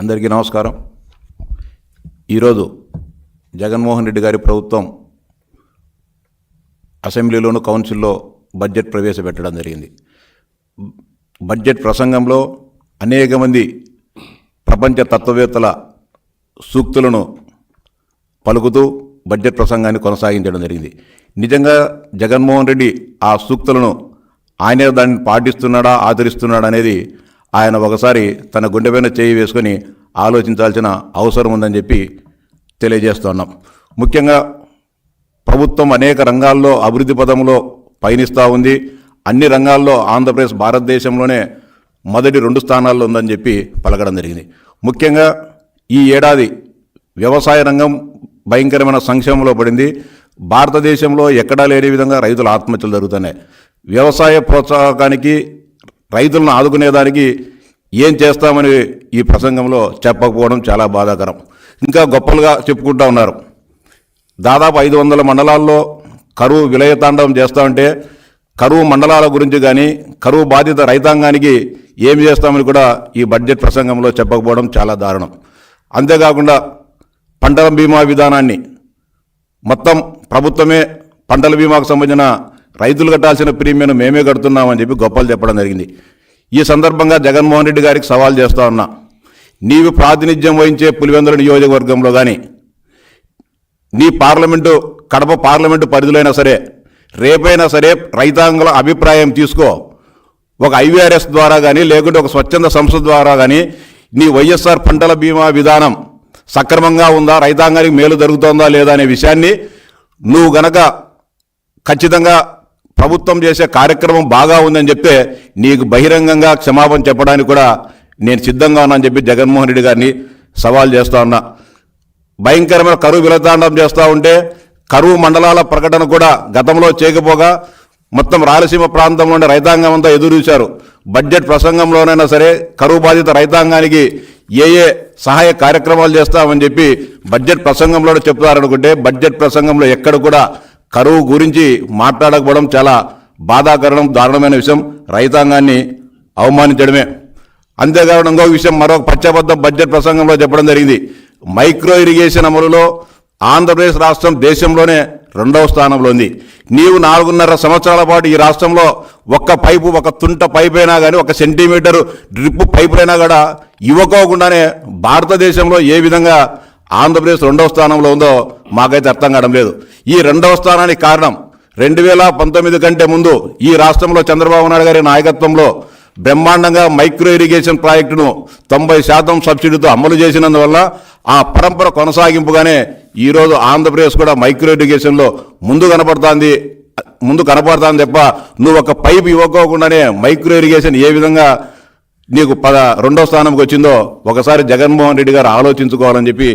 అందరికీ నమస్కారం. ఈరోజు జగన్మోహన్ రెడ్డి గారి ప్రభుత్వం అసెంబ్లీలోను కౌన్సిల్లో బడ్జెట్ ప్రవేశపెట్టడం జరిగింది. బడ్జెట్ ప్రసంగంలో అనేక మంది ప్రపంచ తత్వవేత్తల సూక్తులను పలుకుతూ బడ్జెట్ ప్రసంగాన్ని కొనసాగించడం జరిగింది. నిజంగా జగన్మోహన్ రెడ్డి ఆ సూక్తులను ఆయనే దాన్ని పాటిస్తున్నాడా ఆచరిస్తున్నాడా అనేది ఆయన ఒకసారి తన గుండెపైన చేయి వేసుకొని ఆలోచించాల్సిన అవసరం ఉందని చెప్పి తెలియజేస్తున్నాం ముఖ్యంగా ప్రభుత్వం అనేక రంగాల్లో అభివృద్ధి పదంలో పయనిస్తూ ఉంది. అన్ని రంగాల్లో ఆంధ్రప్రదేశ్ భారతదేశంలోనే మొదటి రెండు స్థానాల్లో ఉందని చెప్పి పలకడం జరిగింది. ముఖ్యంగా ఈ ఏడాది వ్యవసాయ రంగం భయంకరమైన సంక్షేమంలో పడింది. భారతదేశంలో ఎక్కడా లేని విధంగా రైతుల ఆత్మహత్యలు జరుగుతున్నాయి. వ్యవసాయ ప్రోత్సాహకానికి రైతులను ఆదుకునేదానికి ఏం చేస్తామని ఈ ప్రసంగంలో చెప్పకపోవడం చాలా బాధాకరం. ఇంకా గొప్పలుగా చెప్పుకుంటా ఉన్నారు. దాదాపు ఐదు వందల మండలాల్లో కరువు విలయతాండవం చేస్తూ ఉంటే కరువు మండలాల గురించి కానీ కరువు బాధిత రైతాంగానికి ఏమి చేస్తామని కూడా ఈ బడ్జెట్ ప్రసంగంలో చెప్పకపోవడం చాలా దారుణం. అంతేకాకుండా పంటల బీమా విధానాన్ని మొత్తం ప్రభుత్వమే పంటల బీమాకు సంబంధించిన రైతులు కట్టాల్సిన ప్రీమియం మేమే కడుతున్నామని చెప్పి గొప్పలు చెప్పడం జరిగింది. ఈ సందర్భంగా జగన్మోహన్ రెడ్డి గారికి సవాల్ చేస్తా ఉన్నా. నీవు ప్రాతినిధ్యం వహించే పులివెందుల నియోజకవర్గంలో కానీ నీ పార్లమెంటు కడప పార్లమెంటు పరిధిలో సరే రేపైనా సరే రైతాంగుల అభిప్రాయం తీసుకో. ఒక ఐవీఆర్ఎస్ ద్వారా కానీ లేకుంటే ఒక స్వచ్ఛంద సంస్థ ద్వారా కానీ నీ వైఎస్ఆర్ పంటల బీమా విధానం సక్రమంగా ఉందా రైతాంగానికి మేలు జరుగుతోందా లేదా అనే విషయాన్ని నువ్వు గనక ఖచ్చితంగా ప్రభుత్వం చేసే కార్యక్రమం బాగా ఉందని చెప్తే నీకు బహిరంగంగా క్షమాపణ చెప్పడానికి కూడా నేను సిద్ధంగా ఉన్నానని చెప్పి జగన్మోహన్ రెడ్డి గారిని సవాల్ చేస్తా ఉన్నా. భయంకరమైన కరువు విలతాండం చేస్తూ ఉంటే కరువు మండలాల ప్రకటన కూడా గతంలో చేయకపోగా మొత్తం రాయలసీమ ప్రాంతంలో రైతాంగం అంతా ఎదురు చూశారు. బడ్జెట్ ప్రసంగంలోనైనా సరే కరువు బాధిత రైతాంగానికి ఏ ఏ సహాయ కార్యక్రమాలు చేస్తామని చెప్పి బడ్జెట్ ప్రసంగంలో చెప్తారనుకుంటే బడ్జెట్ ప్రసంగంలో ఎక్కడ కూడా కరువు గురించి మాట్లాడకపోవడం చాలా బాధాకరణం దారుణమైన విషయం. రైతాంగాన్ని అవమానించడమే. అంతేకాకుండా ఇంకొక విషయం మరొక పచ్చబద్ధం బడ్జెట్ ప్రసంగంలో చెప్పడం జరిగింది. మైక్రో ఇరిగేషన్ అమలులో ఆంధ్రప్రదేశ్ రాష్ట్రం దేశంలోనే రెండవ స్థానంలో ఉంది. నీవు నాలుగున్నర సంవత్సరాల పాటు ఈ రాష్ట్రంలో ఒక్క పైపు ఒక తుంట పైపు అయినా కానీ ఒక సెంటీమీటర్ డ్రిప్ పైప్ అయినా కూడా ఇవ్వకోకుండానే భారతదేశంలో ఏ విధంగా ఆంధ్రప్రదేశ్ రెండవ స్థానంలో ఉందో మాకైతే అర్థం కావడం లేదు. ఈ రెండవ స్థానానికి కారణం రెండు వేల పంతొమ్మిది కంటే ముందు ఈ రాష్ట్రంలో చంద్రబాబు నాయుడు గారి నాయకత్వంలో బ్రహ్మాండంగా మైక్రో ఇరిగేషన్ ప్రాజెక్టును తొంభై శాతం సబ్సిడీతో అమలు చేసినందువల్ల ఆ పరంపర కొనసాగింపుగానే ఈరోజు ఆంధ్రప్రదేశ్ కూడా మైక్రో ఇరిగేషన్లో ముందు కనపడుతోంది ముందు కనపడతాను తప్ప నువ్వు ఒక పైపు ఇవ్వకోకుండానే మైక్రో ఇరిగేషన్ ఏ విధంగా నీకు పద రెండో స్థానంకి వచ్చిందో ఒకసారి జగన్మోహన్ రెడ్డి గారు ఆలోచించుకోవాలని చెప్పి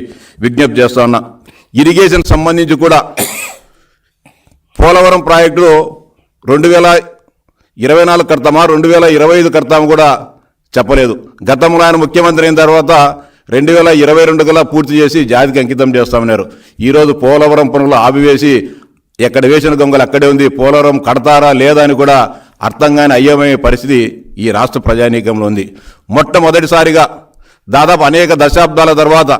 విజ్ఞప్తి చేస్తా ఉన్నా. ఇరిగేషన్ సంబంధించి కూడా పోలవరం ప్రాజెక్టు రెండు వేల ఇరవై నాలుగు కడతామా రెండు వేల ఇరవై ఐదు కడతామా కూడా చెప్పలేదు. గతంలో ఆయన ముఖ్యమంత్రి అయిన తర్వాత రెండు వేల ఇరవై రెండు గల పూర్తి చేసి జాతికి అంకితం చేస్తామన్నారు. ఈరోజు పోలవరం పనులు ఆపివేసి ఎక్కడ వేసిన గొంగలు అక్కడే ఉంది పోలవరం కడతారా లేదా అని కూడా అర్థం కాని అయ్యమయ్యే పరిస్థితి ఈ రాష్ట్ర ప్రజానీకంలో ఉంది. మొట్టమొదటిసారిగా దాదాపు అనేక దశాబ్దాల తర్వాత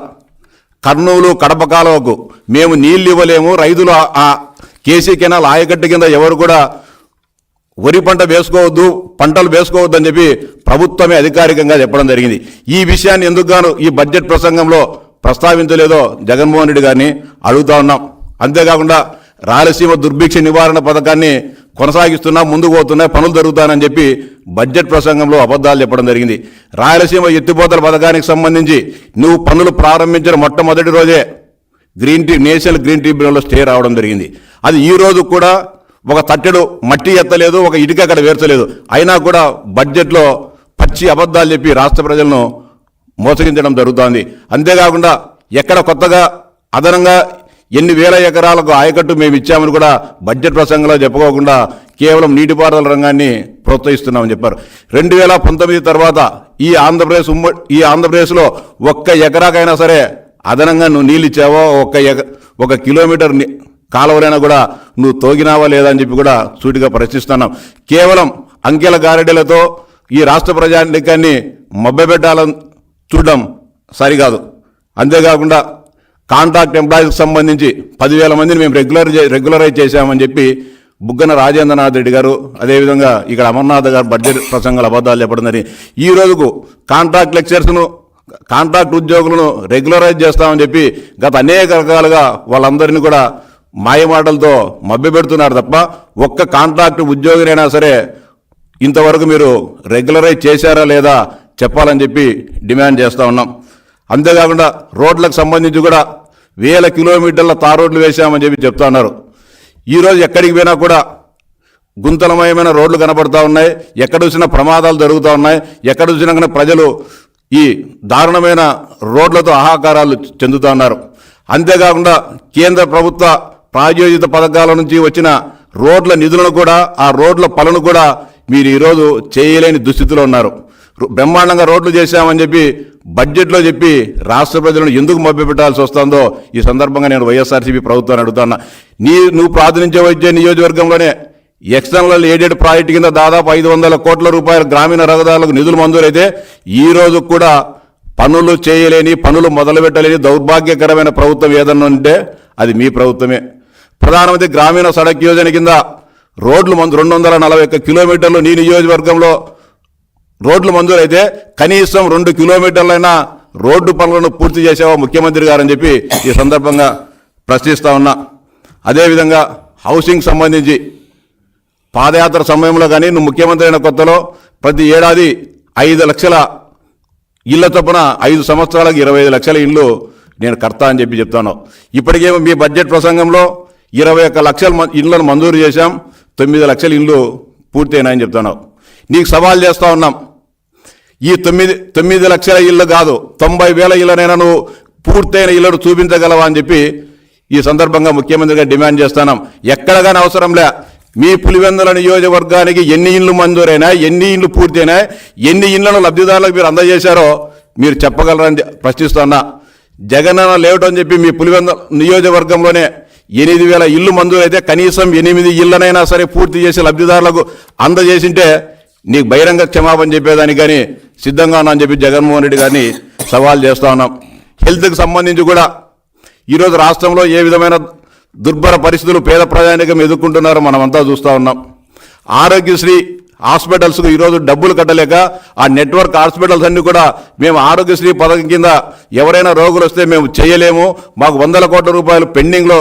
కర్నూలు కడప కాలువకు మేము నీళ్ళు ఇవ్వలేము. రైతులు ఆ- కేసీ కెనాల్ ఆయకట్టు కింద ఎవరు కూడా వరి పంట వేసుకోవద్దు పంటలు వేసుకోవద్దు అని చెప్పి ప్రభుత్వమే అధికారికంగా చెప్పడం జరిగింది. ఈ విషయాన్ని ఎందుకు గాను ఈ బడ్జెట్ ప్రసంగంలో ప్రస్తావించలేదో జగన్మోహన్ రెడ్డి గారిని అడుగుతా ఉన్నాం. అంతేకాకుండా రాయలసీమ దుర్భిక్ష నివారణ పథకాన్ని కొనసాగిస్తున్నా ముందుకు పోతున్నా పనులు జరుగుతానని చెప్పి బడ్జెట్ ప్రసంగంలో అబద్ధాలు చెప్పడం జరిగింది. రాయలసీమ ఎత్తిపోతల పథకానికి సంబంధించి నువ్వు పనులు ప్రారంభించిన మొట్టమొదటి రోజే గ్రీన్ టీ నేషనల్ గ్రీన్ ట్రిబ్యునల్లో స్టే రావడం జరిగింది. అది ఈ రోజు కూడా ఒక తట్టెడు మట్టి ఎత్తలేదు ఒక ఇటుక అక్కడ వేర్చలేదు. అయినా కూడా బడ్జెట్లో పచ్చి అబద్ధాలు చెప్పి రాష్ట్ర ప్రజలను మోసగించడం జరుగుతోంది. అంతేకాకుండా ఎక్కడ కొత్తగా అదనంగా ఎన్ని వేల ఎకరాలకు ఆయకట్టు మేము ఇచ్చామని కూడా బడ్జెట్ ప్రసంగంలో చెప్పుకోకుండా కేవలం నీటిపారుదల రంగాన్ని ప్రోత్సహిస్తున్నామని చెప్పారు. రెండు వేల పంతొమ్మిది తర్వాత ఈ ఆంధ్రప్రదేశ్ ఉమ్మ ఈ ఆంధ్రప్రదేశ్లో ఒక్క ఎకరాకైనా సరే అదనంగా నువ్వు నీళ్ళు ఇచ్చావో ఒక్క ఎక ఒక కిలోమీటర్ కాలువలైనా కూడా నువ్వు తోగినావా లేదా అని చెప్పి కూడా సూటిగా ప్రశ్నిస్తున్నాం. కేవలం అంకెల గారెడలతో ఈ రాష్ట్ర ప్రజానికాన్ని మభ్యపెట్టాలని చూడడం సరికాదు. అంతేకాకుండా కాంట్రాక్ట్ ఎంప్లాయీస్కి సంబంధించి పదివేల మందిని మేము రెగ్యులర్ చే- రెగ్యులరైజ్ చేశామని చెప్పి బుగ్గన రాజేంద్రనాథ్ రెడ్డి గారు అదేవిధంగా ఇక్కడ అమర్నాథ్ గారు బడ్జెట్ ప్రసంగాలు అబద్ధాలు చెప్పడం ఈ రోజుకు కాంట్రాక్ట్ లెక్చర్స్ను కాంట్రాక్ట్ ఉద్యోగులను రెగ్యులరైజ్ చేస్తామని చెప్పి గత అనేక రకాలుగా వాళ్ళందరినీ కూడా మాయమాటలతో మభ్యపెడుతున్నారు తప్ప ఒక్క కాంట్రాక్ట్ ఉద్యోగినైనా సరే ఇంతవరకు మీరు రెగ్యులరైజ్ చేశారా లేదా చెప్పాలని చెప్పి డిమాండ్ చేస్తూ ఉన్నాం. అంతేకాకుండా రోడ్లకు సంబంధించి కూడా వేల కిలోమీటర్ల తారోడ్లు రోడ్లు వేశామని చెప్పి చెప్తా ఉన్నారు ఈరోజు ఎక్కడికి పోయినా కూడా గుంతలమయమైన రోడ్లు కనబడుతూ ఉన్నాయి. ఎక్కడ చూసినా ప్రమాదాలు జరుగుతూ ఉన్నాయి. ఎక్కడ చూసినా కానీ ప్రజలు ఈ దారుణమైన రోడ్లతో ఆహాకారాలు చెందుతూ ఉన్నారు. అంతేకాకుండా కేంద్ర ప్రభుత్వ ప్రాయోజిత పథకాల నుంచి వచ్చిన రోడ్ల నిధులను కూడా ఆ రోడ్ల పనులను కూడా మీరు ఈరోజు చేయలేని దుస్థితిలో ఉన్నారు. బ్రహ్మాండంగా రోడ్లు చేశామని చెప్పి బడ్జెట్లో చెప్పి రాష్ట్ర ప్రజలను ఎందుకు మభ్యపెట్టాల్సి వస్తుందో ఈ సందర్భంగా నేను వైఎస్ఆర్సీపీ ప్రభుత్వాన్ని అడుగుతున్నా. నీ నువ్వు ప్రాతినిధ్యం వచ్చే నియోజకవర్గంలోనే ఎక్స్టర్నల్ ఎయిడెడ్ ప్రాజెక్ట్ కింద దాదాపు ఐదు వందల కోట్ల రూపాయల గ్రామీణ రహదారులకు నిధులు మంజూరైతే ఈ రోజు కూడా పనులు చేయలేని పనులు మొదలుపెట్టలేని దౌర్భాగ్యకరమైన ప్రభుత్వం ఏదన్నా ఉంటే అది మీ ప్రభుత్వమే. ప్రధానమంత్రి గ్రామీణ సడక్ యోజన కింద రోడ్లు మందు రెండు వందల నలభై ఒక్క కిలోమీటర్లు నీ నియోజకవర్గంలో రోడ్లు మంజూరైతే కనీసం రెండు కిలోమీటర్లైనా రోడ్డు పనులను పూర్తి చేసావా ముఖ్యమంత్రి గారని చెప్పి ఈ సందర్భంగా ప్రశ్నిస్తా ఉన్నా. అదేవిధంగా హౌసింగ్ సంబంధించి పాదయాత్ర సమయంలో కానీ నువ్వు ముఖ్యమంత్రి అయిన కొత్తలో ప్రతి ఏడాది ఐదు లక్షల ఇళ్ళ చొప్పున ఐదు సంవత్సరాలకు ఇరవై ఐదు లక్షల ఇళ్ళు నేను కడతా అని చెప్పి చెప్తాను. ఇప్పటికేమో మీ బడ్జెట్ ప్రసంగంలో ఇరవై ఒక్క లక్షల మ- ఇళ్ళను మంజూరు చేశాం తొమ్మిది లక్షల ఇళ్ళు పూర్తయినాయని చెప్తాను. నీకు సవాల్ చేస్తూ ఉన్నాం. ఈ తొమ్మిది తొమ్మిది లక్షల ఇళ్ళు కాదు తొంభై వేల ఇళ్ళనైనా నువ్వు పూర్తయిన ఇళ్ళను చూపించగలవా అని చెప్పి ఈ సందర్భంగా ముఖ్యమంత్రిగా డిమాండ్ చేస్తున్నాం. ఎక్కడ కానీ అవసరం లే. మీ పులివెందుల నియోజకవర్గానికి ఎన్ని ఇండ్లు మంజూరైనా ఎన్ని ఇండ్లు పూర్తయినా ఎన్ని ఇండ్లను లబ్ధిదారులకు మీరు అందజేశారో మీరు చెప్పగలరని ప్రశ్నిస్తున్నా జగనన్న లేవటం అని చెప్పి మీ పులివెంద నియోజకవర్గంలోనే ఎనిమిది వేల ఇల్లు మంజూరైతే కనీసం ఎనిమిది ఇళ్ళనైనా సరే పూర్తి చేసి లబ్ధిదారులకు అందజేసింటే నీకు బహిరంగ క్షమాపణ చెప్పేదానికి కానీ సిద్ధంగా ఉన్నా అని చెప్పి జగన్మోహన్ రెడ్డి గారిని సవాల్ చేస్తూ ఉన్నాం. హెల్త్కి సంబంధించి కూడా ఈరోజు రాష్ట్రంలో ఏ విధమైన దుర్భర పరిస్థితులు పేద ప్రజానికం ఎదుర్కొంటున్నారో మనమంతా చూస్తూ ఉన్నాం. ఆరోగ్యశ్రీ హాస్పిటల్స్కు ఈరోజు డబ్బులు కట్టలేక ఆ నెట్వర్క్ హాస్పిటల్స్ అన్నీ కూడా మేము ఆరోగ్యశ్రీ పథకం కింద ఎవరైనా రోగులు వస్తే మేము చేయలేము. మాకు వందల కోట్ల రూపాయలు పెండింగ్లో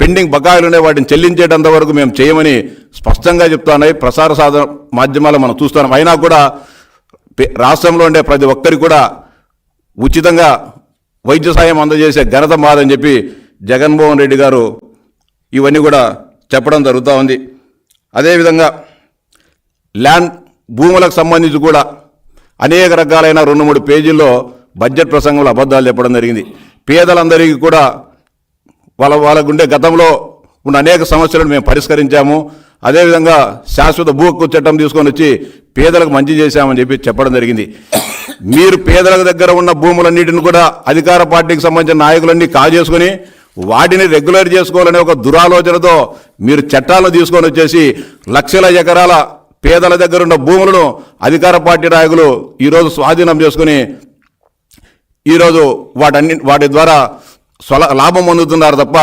పెండింగ్ బకాయిలు ఉన్నాయి వాటిని చెల్లించేటంత వరకు మేము చేయమని స్పష్టంగా చెప్తున్నాయి. ప్రసార సాధన మాధ్యమాలు మనం చూస్తున్నాం. అయినా కూడా రాష్ట్రంలో ఉండే ప్రతి ఒక్కరికి కూడా ఉచితంగా వైద్య సాయం అందజేసే ఘనత మాదని చెప్పి జగన్మోహన్ రెడ్డి గారు ఇవన్నీ కూడా చెప్పడం జరుగుతూ ఉంది. అదేవిధంగా ల్యాండ్ భూములకు సంబంధించి కూడా అనేక రకాలైన రెండు మూడు పేజీల్లో బడ్జెట్ ప్రసంగంలో అబద్ధాలు చెప్పడం జరిగింది. పేదలందరికీ కూడా వాళ్ళ వాళ్ళ గుండె గతంలో ఉన్న అనేక సమస్యలను మేము పరిష్కరించాము. అదేవిధంగా శాశ్వత భూ హక్కు చట్టం తీసుకొని వచ్చి పేదలకు మంచి చేశామని చెప్పి చెప్పడం జరిగింది. మీరు పేదల దగ్గర ఉన్న భూములన్నిటిని కూడా అధికార పార్టీకి సంబంధించిన నాయకులన్నీ కాజేసుకొని వాటిని రెగ్యులర్ చేసుకోవాలనే ఒక దురాలోచనతో మీరు చట్టాలను తీసుకొని వచ్చేసి లక్షల ఎకరాల పేదల దగ్గర ఉన్న భూములను అధికార పార్టీ నాయకులు ఈరోజు స్వాధీనం చేసుకుని ఈరోజు వాటన్ని వాటి ద్వారా స్వల లాభం పొందుతున్నారు తప్ప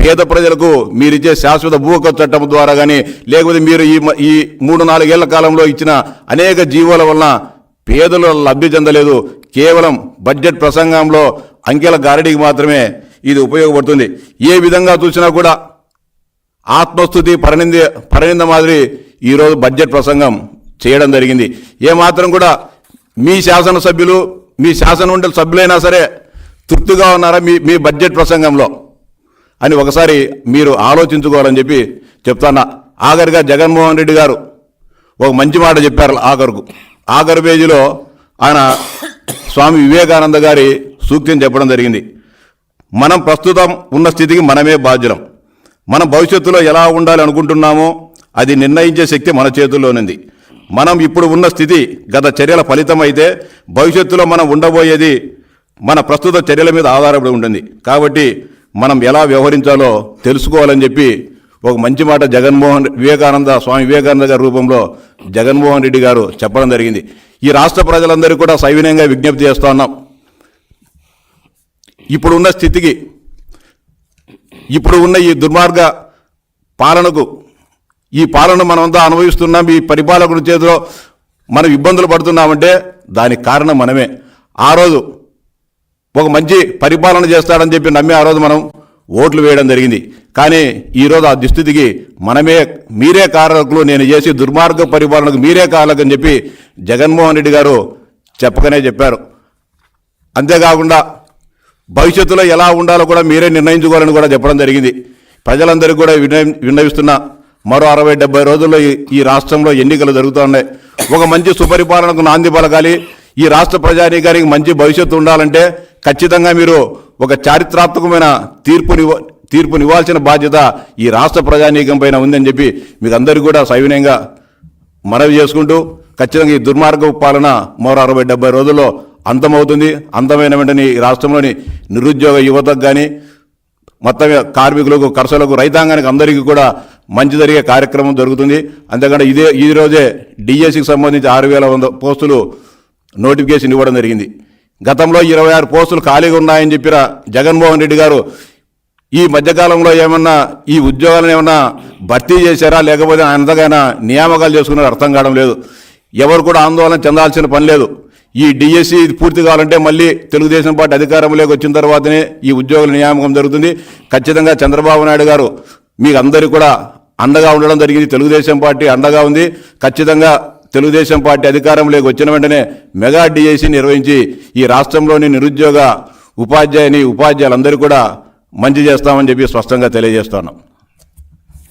పేద ప్రజలకు మీరిచ్చే శాశ్వత భూ చట్టం ద్వారా కానీ లేకపోతే మీరు ఈ ఈ మూడు నాలుగేళ్ళ కాలంలో ఇచ్చిన అనేక జీవోల వలన పేదలు లబ్ధి చెందలేదు. కేవలం బడ్జెట్ ప్రసంగంలో అంకెల గారడీకి మాత్రమే ఇది ఉపయోగపడుతుంది. ఏ విధంగా చూసినా కూడా ఆత్మస్థుతి పరిణింది పరిణింద మాదిరి ఈరోజు బడ్జెట్ ప్రసంగం చేయడం జరిగింది. ఏమాత్రం కూడా మీ శాసనసభ్యులు మీ శాసన మండలి సభ్యులైనా సరే తృప్తిగా ఉన్నారా మీ మీ బడ్జెట్ ప్రసంగంలో? అని ఒకసారి మీరు ఆలోచించుకోవాలని చెప్పి చెప్తానా ఆఖరిగా జగన్మోహన్ రెడ్డి గారు ఒక మంచి మాట చెప్పారు ఆఖరుకు. ఆఖరు పేజీలో ఆయన స్వామి వివేకానంద గారి సూక్తిని చెప్పడం జరిగింది. మనం ప్రస్తుతం ఉన్న స్థితికి మనమే బాధ్యులం. మనం భవిష్యత్తులో ఎలా ఉండాలి అనుకుంటున్నామో అది నిర్ణయించే శక్తి మన చేతుల్లోనింది. మనం ఇప్పుడు ఉన్న స్థితి గత చర్యల ఫలితం అయితే భవిష్యత్తులో మనం ఉండబోయేది మన ప్రస్తుత చర్యల మీద ఆధారపడి ఉంటుంది. కాబట్టి మనం ఎలా వ్యవహరించాలో తెలుసుకోవాలని చెప్పి ఒక మంచి మాట జగన్మోహన్ వివేకానంద స్వామి వివేకానంద గారి రూపంలో జగన్మోహన్ రెడ్డి గారు చెప్పడం జరిగింది. ఈ రాష్ట్ర ప్రజలందరికీ కూడా సవినయంగా విజ్ఞప్తి చేస్తూ ఉన్నాం. ఇప్పుడున్న స్థితికి ఇప్పుడు ఉన్న ఈ దుర్మార్గ పాలనకు ఈ పాలన మనమంతా అనుభవిస్తున్నాం. ఈ పరిపాలకుడి చేతిలో మనం ఇబ్బందులు పడుతున్నామంటే దానికి కారణం మనమే. ఆ రోజు ఒక మంచి పరిపాలన చేస్తాడని చెప్పి నమ్మి ఆ రోజు మనం ఓట్లు వేయడం జరిగింది. కానీ ఈరోజు ఆ దుస్థితికి మనమే మీరే కారకులు నేను చేసి దుర్మార్గ పరిపాలనకు మీరే కారకులు అని చెప్పి జగన్మోహన్ రెడ్డి గారు చెప్పకనే చెప్పారు. అంతేకాకుండా భవిష్యత్తులో ఎలా ఉండాలో కూడా మీరే నిర్ణయించుకోవాలని కూడా చెప్పడం జరిగింది. ప్రజలందరికీ కూడా వినయ విన్నవిస్తున్న మరో అరవై డెబ్బై రోజుల్లో ఈ- రాష్ట్రంలో ఎన్నికలు జరుగుతున్నాయి. ఒక మంచి సుపరిపాలనకు నాంది పలకాలి. ఈ రాష్ట్ర ప్రజానీకానికి మంచి భవిష్యత్తు ఉండాలంటే ఖచ్చితంగా మీరు ఒక చారిత్రాత్మకమైన తీర్పుని తీర్పునివ్వాల్సిన బాధ్యత ఈ రాష్ట్ర ప్రజానీకం పైన ఉందని చెప్పి మీకు అందరికీ కూడా సవినయంగా మనవి చేసుకుంటూ ఖచ్చితంగా ఈ దుర్మార్గ పాలన మరో అరవై డెబ్బై రోజుల్లో అంతమవుతుంది. అంతమైన వెంటనే ఈ రాష్ట్రంలోని నిరుద్యోగ యువతకు కానీ మొత్తం కార్మికులకు కర్షకులకు రైతాంగానికి అందరికీ కూడా మంచి జరిగే కార్యక్రమం జరుగుతుంది. అంతేకాకుండా ఇదే ఈ రోజే డిఎస్సికి సంబంధించి ఆరు వేల వంద పోస్టులు నోటిఫికేషన్ ఇవ్వడం జరిగింది. గతంలో ఇరవై ఆరు పోస్టులు ఖాళీగా ఉన్నాయని చెప్పిన జగన్మోహన్ రెడ్డి గారు ఈ మధ్యకాలంలో ఏమన్నా ఈ ఉద్యోగాలను ఏమన్నా భర్తీ చేశారా? లేకపోతే అంతగానా నియామకాలు చేసుకున్నారో అర్థం కావడం లేదు. ఎవరు కూడా ఆందోళన చెందాల్సిన పని లేదు. ఈ డిఎస్సి పూర్తి కావాలంటే మళ్ళీ తెలుగుదేశం పార్టీ అధికారంలోకి వచ్చిన తర్వాతనే ఈ ఉద్యోగుల నియామకం జరుగుతుంది. ఖచ్చితంగా చంద్రబాబు నాయుడు గారు మీకు అందరికీ కూడా అండగా ఉండడం జరిగింది. తెలుగుదేశం పార్టీ అండగా ఉంది. ఖచ్చితంగా తెలుగుదేశం పార్టీ అధికారంలోకి వచ్చిన వెంటనే మెగా డిఎస్సి నిర్వహించి ఈ రాష్ట్రంలోని నిరుద్యోగ ఉపాధ్యాయుని ఉపాధ్యాయులందరూ కూడా మంచి చేస్తామని చెప్పి స్పష్టంగా తెలియజేస్తున్నాం